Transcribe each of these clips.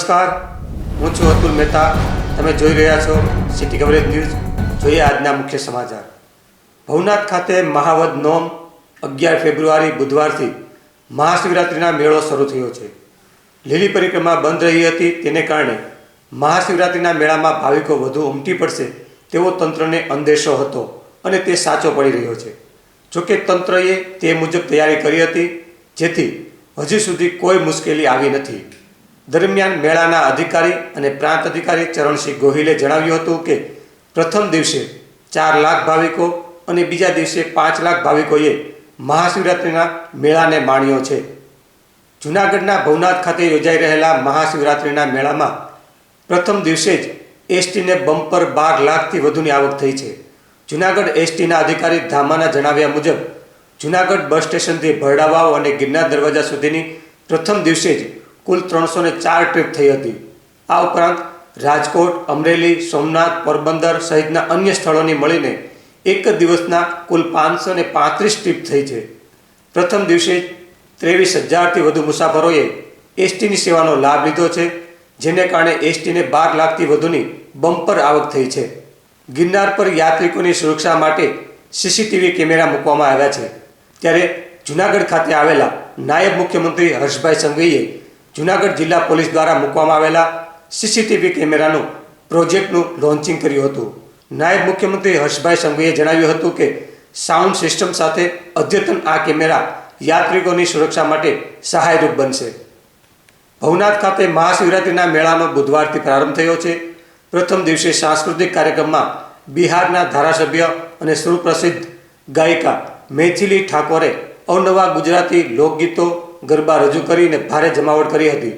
નમસ્કાર. હું છું અતુલ મહેતા. તમે જોઈ રહ્યા છો સિટી કવરેજ ન્યૂઝ જોઈએ આજના મુખ્ય સમાચાર. ભવનાથ ખાતે મહાવદ નોમ અગિયાર ફેબ્રુઆરી બુધવારથી મહાશિવરાત્રિના મેળો શરૂ થયો છે. લીલી પરિક્રમા બંધ રહી હતી. તેને કારણે મહાશિવરાત્રિના મેળામાં ભાવિકો વધુ ઉમટી પડશે તેવો તંત્રને અંદેશો હતો અને તે સાચો પડી રહ્યો છે. જોકે તંત્રએ તે મુજબ તૈયારી કરી હતી, જેથી હજી સુધી કોઈ મુશ્કેલી આવી નથી. દરમિયાન મેળાના અધિકારી અને પ્રાંત અધિકારી ચરણસિંહ ગોહિલે જણાવ્યું હતું કે પ્રથમ દિવસે ચાર લાખ ભાવિકો અને બીજા દિવસે પાંચ લાખ ભાવિકોએ મહાશિવરાત્રિના મેળાને માણ્યો છે. જૂનાગઢના ભવનાથ ખાતે યોજાઈ રહેલા મહાશિવરાત્રિના મેળામાં પ્રથમ દિવસે જ એસટીને બમ્પર બાર લાખથી વધુની આવક થઈ છે. જૂનાગઢ એસટીના અધિકારી ધામાના જણાવ્યા મુજબ, જૂનાગઢ બસ સ્ટેશનથી ભરડાવાવ અને ગિરનાર દરવાજા સુધીની પ્રથમ દિવસે જ કુલ ત્રણસો ને ચાર ટ્રીપ થઈ હતી. આ ઉપરાંત રાજકોટ, અમરેલી, સોમનાથ, પોરબંદર સહિતના અન્ય સ્થળોની મળીને એક જ દિવસના કુલ પાંચસો ને પાંત્રીસ ટ્રીપ થઈ છે. પ્રથમ દિવસે ત્રેવીસ હજારથી વધુ મુસાફરોએ એસટીની સેવાનો લાભ લીધો છે, જેને કારણે એસટીને બાર લાખથી વધુની બમ્પર આવક થઈ છે. ગિરનાર પર યાત્રિકોની સુરક્ષા માટે સીસીટીવી કેમેરા મૂકવામાં આવ્યા છે. ત્યારે જુનાગઢ ખાતે આવેલા નાયબ મુખ્યમંત્રી હર્ષભાઈ સંઘવીએ જુનાગઢ જિલ્લા પોલીસ દ્વારા મૂકવામાં આવેલા સીસીટીવી કેમેરાનું પ્રોજેક્ટનું લોન્ચિંગ કર્યું હતું. નાયબ મુખ્યમંત્રી હર્ષભાઈ સંઘવીએ જણાવ્યું હતું કે, સાઉન્ડ સિસ્ટમ સાથે અદ્યતન આ કેમેરા યાત્રિકોની સુરક્ષા માટે સહાયરૂપ બનશે. ભવનાથ ખાતે મહાશિવરાત્રિના મેળાનો બુધવારથી પ્રારંભ થયો છે. પ્રથમ દિવસે સાંસ્કૃતિક કાર્યક્રમમાં બિહારના ધારાસભ્ય અને સુપ્રસિદ્ધ ગાયિકા મૈથિલી ઠાકોરે અવનવા ગુજરાતી લોકગીતો ગરબા રજૂ કરીને ભારે જમાવટ કરી હતી.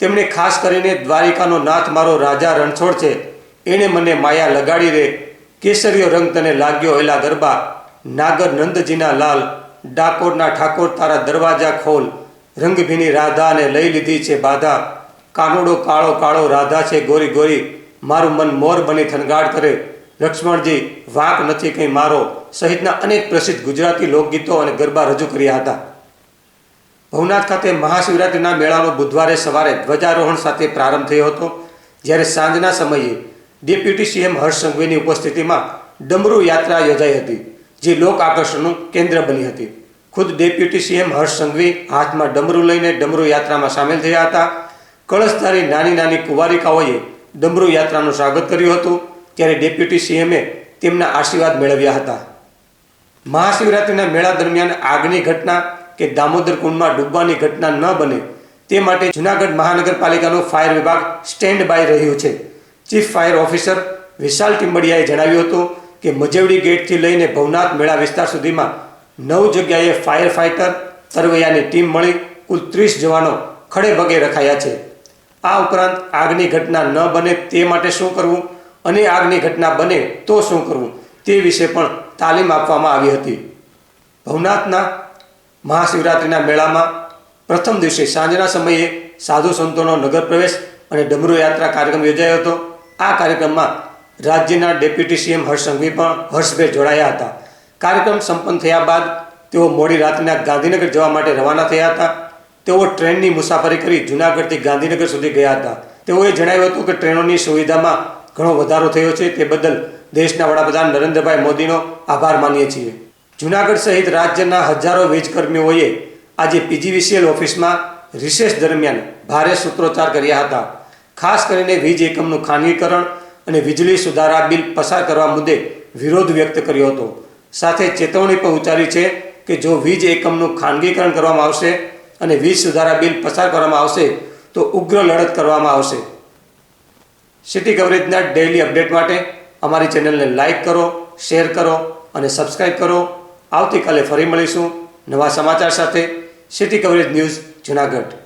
તેમણે ખાસ કરીને દ્વારિકાનો નાથ મારો રાજા રણછોડ છે, એણે મને માયા લગાડી રે કેસરીયો રંગ તને લાગ્યો એલા ગરબા નાગર નંદજીના લાલ, ડાકોરના ઠાકોર તારા દરવાજા ખોલ, રંગભીની રાધાને લઈ લીધી છે બાધા, કાનોડો કાળો કાળો રાધા છે ગોરી ગોરી, મારું મન મોર બની થનગાડ કરે, લક્ષ્મણજી, વાંક નથી કંઈ મારો, સહિતના અનેક પ્રસિદ્ધ ગુજરાતી લોકગીતો અને ગરબા રજૂ કર્યા હતા. ભવનાથ ખાતે મહાશિવરાત્રિના મેળાનો બુધવારે સવારે ધ્વજારોહણ સાથે પ્રારંભ થયો હતો, જ્યારે સાંજના સમયે ડેપ્યુટી સીએમ હર્ષ સંઘવીની ઉપસ્થિતિમાં ડમરૂ યાત્રા યોજાઈ હતી, જે લોક આકર્ષણનું કેન્દ્ર બની હતી. ખુદ ડેપ્યુટી સીએમ હર્ષ સંઘવી હાથમાં ડમરૂ લઈને ડમરૂ યાત્રામાં સામેલ થયા હતા. કળશધારી નાની નાની કુંવારિકાઓએ ડમરૂ યાત્રાનું સ્વાગત કર્યું હતું, ત્યારે ડેપ્યુટી સીએમએ તેમના આશીર્વાદ મેળવ્યા હતા. મહાશિવરાત્રિના મેળા દરમિયાન આગની ઘટના કે દામોદર કુંડમાં ડૂબવાની ઘટના ન બને, તે માટે જૂનાગઢ મહાનગરપાલિકાનું ફાયર વિભાગ સ્ટેન્ડ બાય રહ્યું છે. ચીફ ફાયર ઓફિસર વિશાલ ટીમ્બડિયાએ જણાવ્યું હતું કે મજેવડી ગેટથી લઈને ભવનાથ મેળા વિસ્તાર સુધીમાં નવ જગ્યાએ ફાયર ફાઇટર તરવૈયાની ટીમ મળી, કુલ ત્રીસ જવાનો ખડે પગે રખાયા છે. આ ઉપરાંત આગની ઘટના ન બને તે માટે શું કરવું અને આગની ઘટના બને તો શું કરવું તે વિશે પણ તાલીમ આપવામાં આવી હતી. ભવનાથના મહાશિવરાત્રિના મેળામાં પ્રથમ દિવસે સાંજના સમયે સાધુ સંતોનો નગર પ્રવેશ અને ડમરુ યાત્રા કાર્યક્રમ યોજાયો હતો. આ કાર્યક્રમમાં રાજ્યના ડેપ્યુટી સીએમ હર્ષ સંઘવી પણ હર્ષભેર જોડાયા હતા. કાર્યક્રમ સંપન્ન થયા બાદ તેઓ મોડી રાત્રિના ગાંધીનગર જવા માટે રવાના થયા હતા. તેઓ ટ્રેનની મુસાફરી કરી જૂનાગઢથી ગાંધીનગર સુધી ગયા હતા. તેઓએ જણાવ્યું હતું કે ટ્રેનોની સુવિધામાં ઘણો વધારો થયો છે. તે બદલ દેશના વડાપ્રધાન નરેન્દ્રભાઈ મોદીનો આભાર માનીએ છીએ. જૂનાગઢ સહિત રાજ્યના હજારો વીજકર્મીઓએ આજે પીજીવીસીએલ ઓફિસમાં રિસેસ દરમિયાન ભારે સૂત્રોચ્ચાર કર્યા હતા. ખાસ કરીને વીજ એકમનું ખાનગીકરણ અને વીજળી સુધારા બિલ પસાર કરવા મુદ્દે વિરોધ વ્યક્ત કર્યો હતો. સાથે ચેતવણી પણ ઉચ્ચારી છે કે જો વીજ એકમનું ખાનગીકરણ કરવામાં આવશે અને વીજ સુધારા બિલ પસાર કરવામાં આવશે, તો ઉગ્ર લડત કરવામાં આવશે. સિટી કવરેજના ડેઇલી અપડેટ માટે અમારી ચેનલને લાઇક કરો, શેર કરો અને સબસ્ક્રાઇબ કરો. આવતીકાલે ફરી મળીશું નવા સમાચાર સાથે સિટી કવરેજ ન્યૂઝ જુનાગઢ.